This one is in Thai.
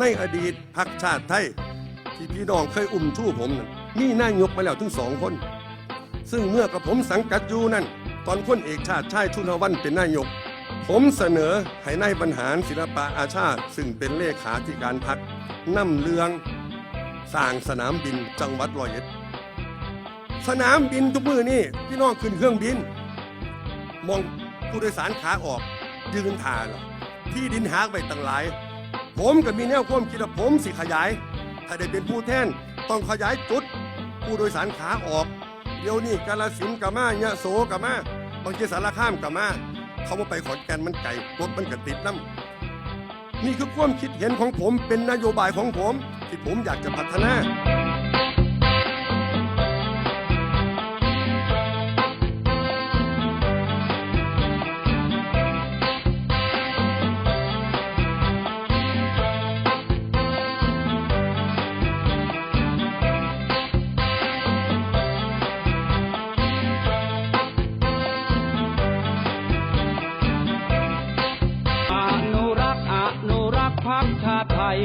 ในอดีตพักชาติไทย ที่พี่น้องเคยอุ้มชู้ผมนั่นมีนายกมาแล้วถึงสองคน ซึ่งเมื่อกับผมสังกัดอยู่นั่น ตอนคนเอกชาติชายชุนวันเป็นนายก ผมเสนอให้นายบรรหารศิลปะอาชาติซึ่งเป็นเลขาธิการพักนำเรืองสร้างสนามบินจังหวัดร้อยเอ็ดสนามบินทุกมือนี่พี่น้องขึ้นเครื่องบิน มองผู้โดยสารขาออกยืนถ่าเหรอที่ดินหากไปตั้งหลาย ผมก็มีแนวความคิดว่าผมสิขยาย ถ้าได้เป็นผู้แทนต้องขยายจุด ผู้โดยสารขาออก เดี๋ยวนี้กาลสินกับมายะโสกับมาบางทีสารข้ามกับมาเขาว่าไปขอนแก่นมันไก่รถมันกระติดน้ำนี่คือความคิดเห็นของผมเป็นนโยบายของผม ที่ผมอยากจะพัฒนา พักชาติไทย